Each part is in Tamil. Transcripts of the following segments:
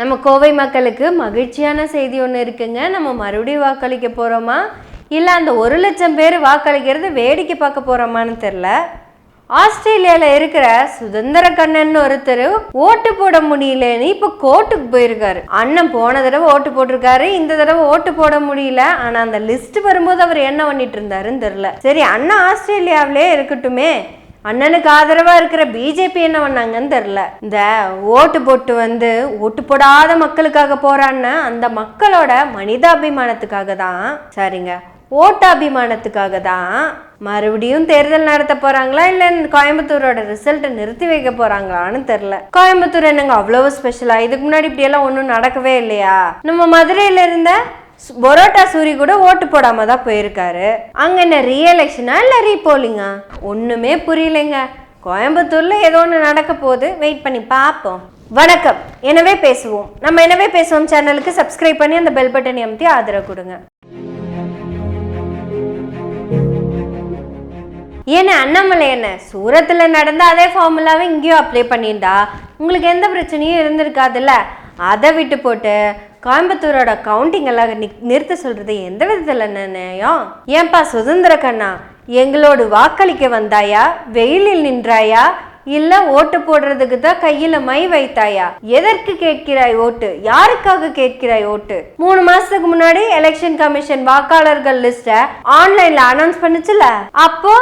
நம்ம கோவை மக்களுக்கு மகிழ்ச்சியான செய்தி ஒன்று இருக்குங்க. நம்ம மறுபடியும் வாக்களிக்க போகிறோமா இல்லை அந்த ஒரு லட்சம் பேர் வாக்களிக்கிறது வேடிக்கை பார்க்க போகிறோமான்னு தெரில ஆஸ்திரேலியாவில் இருக்கிற சுதந்திர கண்ணன் ஒருத்தர் ஓட்டு போட முடியலன்னு இப்போ கோர்ட்டுக்கு போயிருக்காரு. அண்ணன் போன தடவை ஓட்டு போட்டிருக்காரு இந்த தடவை ஓட்டு போட முடியல. ஆனால் அந்த லிஸ்ட் வரும்போது அவர் என்ன பண்ணிட்டு இருந்தாருன்னு தெரில சரி அண்ணன் ஆஸ்திரேலியாவிலே இருக்கட்டுமே. அண்ணனுக்கு ஆதரவா இருக்கிற பிஜேபி என்ன பண்ணாங்கன்னு தெரில இந்த ஓட்டு போட்டு வந்து ஓட்டு போடாத மக்களுக்காக போறான்னு அந்த மக்களோட மனிதாபிமானத்துக்காக தான் சரிங்க ஓட்டாபிமானத்துக்காக தான் மறுபடியும் தேர்தல் நடத்த போறாங்களா இல்ல கோயம்புத்தூரோட ரிசல்ட்டை நிறுத்தி வைக்க போறாங்களான்னு தெரில கோயம்புத்தூர் என்னங்க அவ்வளவு ஸ்பெஷலா இதுக்கு முன்னாடி இப்படி எல்லாம் ஒன்றும் நடக்கவே இல்லையா? நம்ம மதுரையில இருந்த பரோட்டா சூரி கூட ஓட்டு போடாம தான் போயிருக்காரு. அங்க என்ன ரீஎலெக்ஷனா இல்ல ரீபோலிங்கா ஒண்ணுமே புரியலைங்க. கோயம்புத்தூர்ல ஏதோ ஒன்று நடக்க போகுது. வெயிட் பண்ணி பார்ப்போம் வணக்கம். எனவே பேசுவோம். நம்ம எனவே பேசுவோம் சேனலுக்கு சப்ஸ்கிரைப் பண்ணி அந்த பெல் பட்டன் அமுத்தி ஆதரவு கொடுங்க. ஏன்னா அண்ணாமலை என்ன? சூரத்தில் நடந்த அதே ஃபார்முலாவை இங்கேயும் அப்ளை பண்ணியிருந்தா? உங்களுக்கு எந்த பிரச்சனையும் இருந்திருக்காதுல்ல? அதை விட்டு போட்டு கோயம்புத்தூரோட கவுண்டிங் எல்லாம் நிறுத்த சொல்றது எந்த விதத்தில் நியாயம்? ஏன்பா சுதந்திர கண்ணா எங்களோடு வாக்களிக்க வந்தாயா? வெயிலில் நின்றாயா? இல்ல ஓட்டு போடுறதுக்கு தான் கையில மை வைத்தாயா? எதற்கு கேட்கிறாய் ஓட்டு? யாருக்காக கேட்கிறாய் ஓட்டு? மூணு மாசத்துக்கு முன்னாடி எலெக்ஷன் கமிஷன் வாக்காளர்கள் லிஸ்ட ஆன்லைன்ல அனௌன்ஸ் பண்ணுச்சுல? அப்போ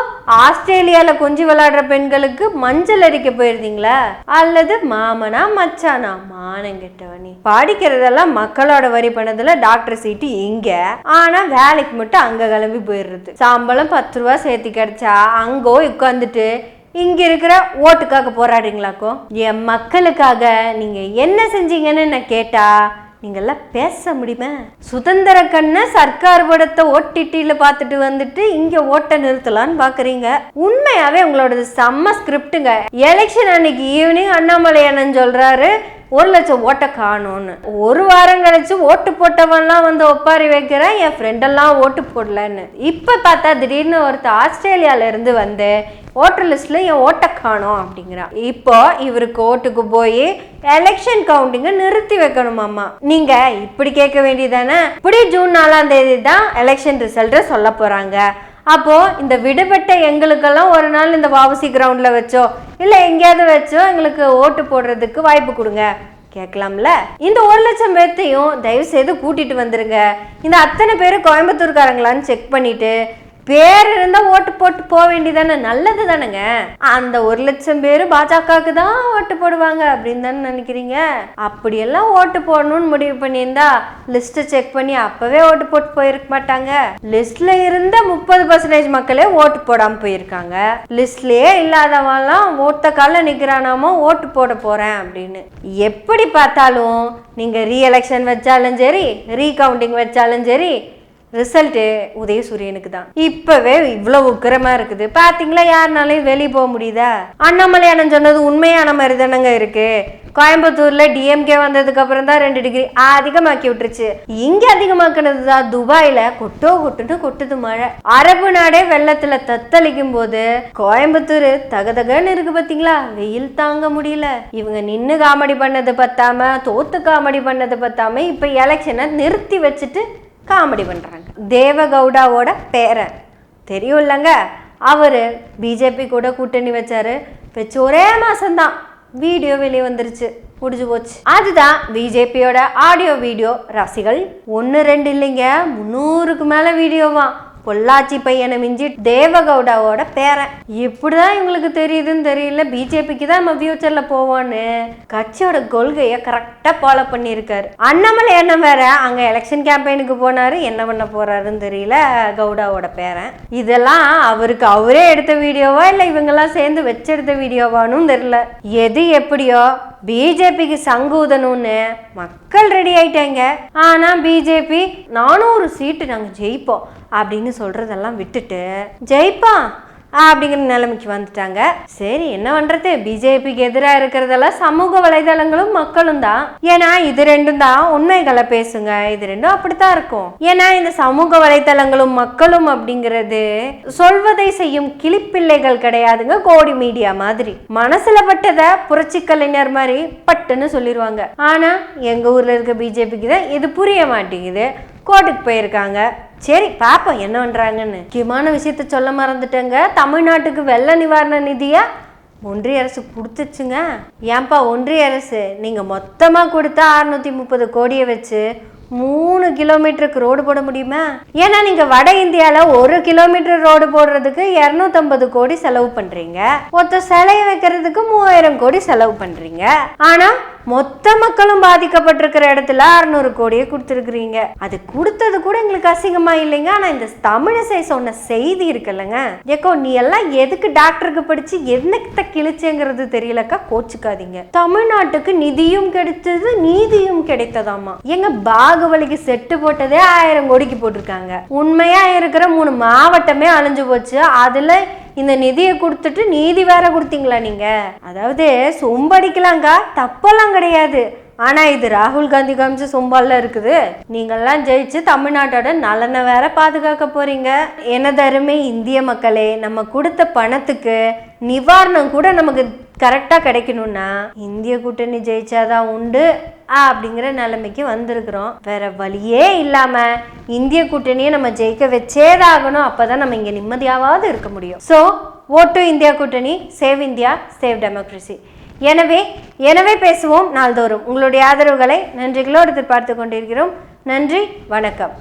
ஆஸ்திரேலியால கொஞ்சி விளையாடுற பெண்களுக்கு மஞ்சள் அடிக்க போயிருந்தீங்களா? அல்லது மாமனா மச்சானா? மானங்கிட்டவனி படிக்கிறதெல்லாம் மக்களோட வரி பண்ணதுல டாக்டர் சீட்டு இங்க. ஆனா வேலைக்கு மட்டும் அங்க கிளம்பி போயிடுறது. சம்பளம் பத்து ரூபா சேர்த்து கிடைச்சா அங்கோ உட்காந்துட்டு இங்க இருக்கிற ஓட்டுக்காக போராடுறீங்களாக்கோ? என் மக்களுக்காக நீங்க என்ன செஞ்சீங்கன்னு நான் கேட்டா நீங்கள்லாம் பேச முடியுமா? சுதந்திர கண்ணை சர்க்கார் படத்தை ஓட்டிட்டியில் பார்த்துட்டு வந்துட்டு இங்கே ஓட்ட நிறுத்தலான்னு பார்க்குறீங்க உண்மையாகவே உங்களோடது செம்ம ஸ்கிரிப்டுங்க எலெக்ஷன் அன்னைக்கு ஈவினிங் அண்ணாமலை அண்ணன் ஒரு லட்சம் ஓட்டை காணும்னு. ஒரு வாரம் கழிச்சு ஓட்டு போட்டவன்லாம் வந்து ஒப்பாரி வைக்கிறேன் என் ஃப்ரெண்டெல்லாம் ஓட்டு போடலன்னு. இப்போ பார்த்தா திடீர்னு ஒருத்தர் ஆஸ்திரேலியாவிலேருந்து வந்து ஓட்டர் லிஸ்ட்டில் என் ஓட்டை காணோம் அப்படிங்கிறான் இப்போ இவருக்கு ஓட்டுக்கு போய் எலெக்ஷன் கவுண்டிங்கை நிறுத்தி வைக்கணுமாம்மா நீங்கள் இப்படி கேட்க வேண்டியதானே இப்படி ஜூன் நாலாம் தேதி தான் எலெக்ஷன் ரிசல்ட்டை சொல்ல போகிறாங்க அப்போது இந்த விடுபட்ட எங்களுக்கெல்லாம் ஒரு நாள் இந்த வாவசி கிரவுண்டில் வச்சோ இல்லை எங்கேயாவது வச்சோ எங்களுக்கு ஓட்டு போடுறதுக்கு வாய்ப்பு கொடுங்க. கேட்கலாம்ல? இந்த ஒரு லட்சம் பேர்த்தையும் தயவு செய்து கூட்டிட்டு வந்துருங்க. இந்த அத்தனை பேரும் கோயம்புத்தூர்காரங்களான்னு செக் பண்ணிட்டு பேர் இருந்தா ஓட்டு போட்டு போக வேண்டியதானே? நல்லது தானேங்க. அந்த ஒரு லட்சம் பேர் பாஜகவுக்கு தான் ஓட்டு போடுவாங்க அப்படின்னு தானே நினைக்கிறீங்க? அப்படியெல்லாம் ஓட்டு போடணும்னு முடிவு பண்ணியிருந்தா லிஸ்ட்டை செக் பண்ணி அப்பவே ஓட்டு போட்டு போயிருக்க மாட்டாங்க. லிஸ்ட்ல இருந்த முப்பது பர்சன்டேஜ் மக்களே ஓட்டு போடாம போயிருக்காங்க. லிஸ்ட்லயே இல்லாதவன்லாம் ஓட்ட கால நிக்கிறானாமோ ஓட்டு போட போறேன் அப்படின்னு. எப்படி பார்த்தாலும் நீங்க ரீஎலெக்ஷன் வச்சாலும் சரி ரீகவுண்டிங் வச்சாலும் சரி ரிசல்ட்டு உதயசூரியனுக்கு தான் இப்பவே இவ்வளவு உக்கிரமா இருக்குது. பாத்தீங்களா யாருனாலையும் வெளியே போக முடியுதா? அண்ணாமலை அண்ணன் சொன்னது உண்மையான மாதிரி தானங்க இருக்கு. கோயம்புத்தூர்ல டிஎம்கே வந்ததுக்கு அப்புறம் தான் ரெண்டு டிகிரி அதிகமாக்கி விட்டுருச்சு. இங்க அதிகமாக்குனது தான் துபாயில கொட்டோ கொட்டுன்னு கொட்டுது மழை. அரபு நாடே வெள்ளத்துல தத்தளிக்கும் போது கோயம்புத்தூர் தகதகன்னு இருக்கு பாத்தீங்களா? வெயில் தாங்க முடியல. இவங்க நின்னு காமெடி பண்ணது பத்தாம தோத்து காமெடி பண்ணது பத்தாம இப்ப எலெக்ஷனை நிறுத்தி வச்சுட்டு காமெடி பண்ணுறாங்க தேவகவுடாவோட பேரன். தெரியும் இல்லைங்க அவர் பிஜேபி கூட கூட்டணி வச்சாரு. வச்சு ஒரே மாதம்தான் வீடியோ வெளியே வந்துருச்சு முடிஞ்சு போச்சு. அதுதான் பிஜேபியோட ஆடியோ வீடியோ. ரசிகள் ஒன்று ரெண்டு இல்லைங்க முந்நூறுக்கு மேலே வீடியோவான் பொள்ளாச்சி பையனை மிஞ்சி தேவகவுடாவோட பேரன். இப்படிதான் இவங்களுக்கு தெரியுதுன்னு தெரியல. பிஜேபிக்கு தான் நம்ம ஃபியூச்சர்ல போவோன்னு. கட்சியோட கொள்கையை கரெக்டா ஃபாலோ பண்ணியிருக்காரு. அண்ணாமலை என்ன வேற அங்க எலெக்ஷன் கேம்பெயினுக்கு போனாரு. என்ன பண்ண போறாருன்னு தெரியல. கவுடாவோட பேரன். இதெல்லாம் அவருக்கு அவரே எடுத்த வீடியோவா இல்ல இவங்கெல்லாம் சேர்ந்து வச்செடுத்த வீடியோவானும் தெரியல. எது எப்படியோ பிஜேபிக்கு சங்கூதணும்னு மக்கள் ரெடி ஆயிட்டாங்க. ஆனா பிஜேபி நானூறு சீட்டு நாங்க ஜெயிப்போம் அப்படின்னு சொல்றதெல்லாம் விட்டுட்டு ஜெயிப்பான் அப்படிங்கிற நிலைமைக்கு வந்துட்டாங்க. சரி என்ன பண்றது? பிஜேபிக்கு எதிராக இருக்கிறதெல்லாம் சமூக வலைதளங்களும் மக்களும் தான். ஏன்னா இது ரெண்டும் தான் உண்மைகளை பேசுங்க. இது ரெண்டும் அப்படித்தான் இருக்கும். ஏன்னா இந்த சமூக வலைதளங்களும் மக்களும் அப்படிங்கிறது சொல்வதை செய்யும் கிளிப்பிள்ளைகள் கிடையாதுங்க கோடி மீடியா மாதிரி. மனசுல பட்டதை புரட்சி கலைஞர் மாதிரி பட்டுன்னு சொல்லிடுவாங்க ஆனா எங்க ஊர்ல இருக்க பிஜேபிக்கு தான் இது புரிய மாட்டேங்குது. கோர்ட்டுக்கு போயிருக்காங்க. சரி பாப்போம் என்ன பண்றாங்கன்னு. முக்கியமான விஷயத்த சொல்ல மறந்துட்டேங்க. தமிழ்நாட்டுக்கு வெள்ள நிவாரண நிதியை? ஒன்றிய அரசு கொடுத்துச்சுங்க. ஏன்பா ஒன்றிய அரசு? நீங்க மொத்தமா கொடுத்தா அறுநூத்தி முப்பது கோடியை வச்சு மூணு கிலோமீட்டருக்கு ரோடு போட முடியுமா? ஏன்னா நீங்க வட இந்தியால ஒரு கிலோமீட்டர் ரோடு போடுறதுக்கு இரநூத்தம்பது கோடி செலவு பண்றீங்க. மொத்த சிலையை வைக்கிறதுக்கு மூவாயிரம் கோடி செலவு பண்றீங்க. ஆனா மொத்த மக்களும் பாதிக்கப்பட்டிருக்கிற இடத்துல அறுநூறு கோடியே கொடுத்துருக்குறீங்க. அது கொடுத்தது கூட எங்களுக்கு அசிங்கமா இல்லைங்க. ஆனா இந்த தமிழிசை சொன்ன செய்தி இருக்குல்லங்க. ஏக்கோ நீ எல்லாம் எதுக்கு டாக்டருக்கு படிச்சு என்னத்த கிழிச்சேங்கிறது தெரியலக்கா? கோச்சுக்காதீங்க. தமிழ்நாட்டுக்கு நிதியும் கிடைத்தது நீதியும் கிடைத்ததாமா எங்க பாகுபலிக்கு செட்டு போட்டதே ஆயிரம் கோடிக்கு போட்டிருக்காங்க. உண்மையா இருக்கிற மூணு மாவட்டமே அழிஞ்சு போச்சு. அதுல இந்த நிதியை கொடுத்துட்டு நீதி வேற கொடுத்தீங்களா நீங்க? அதாவது சொம்படிக்கலாங்க தப்பெல்லாம் கிடையாது. ஆனா இது ராகுல் காந்தி காமிச்ச சொம்பால இருக்குது. நீங்கெல்லாம் ஜெயிச்சு தமிழ்நாட்டோட நலனை வேற பாதுகாக்க போறீங்க. எனதருமை இந்திய மக்களே நம்ம கொடுத்த பணத்துக்கு நிவாரணம் கூட நமக்கு கரெக்டாக கிடைக்கணும்னா இந்திய கூட்டணி ஜெயிச்சாதான் உண்டு ஆ, அப்படிங்கிற நிலைமைக்கு வந்திருக்கிறோம். வேற வழியே இல்லாமல் இந்திய கூட்டணியை நம்ம ஜெயிக்க வச்சேதான் ஆகணும் அப்பதான் நம்ம இங்கே நிம்மதியாவது இருக்க முடியும். ஸோ ஓட்டு இந்தியா கூட்டணி சேவ் இந்தியா சேவ் டெமோக்ரஸி எனவே எனவே பேசுவோம் நாள்தோறும். உங்களுடைய ஆதரவுகளை நன்றிகளோடு எதிர்பார்த்து கொண்டிருக்கிறோம். நன்றி வணக்கம்.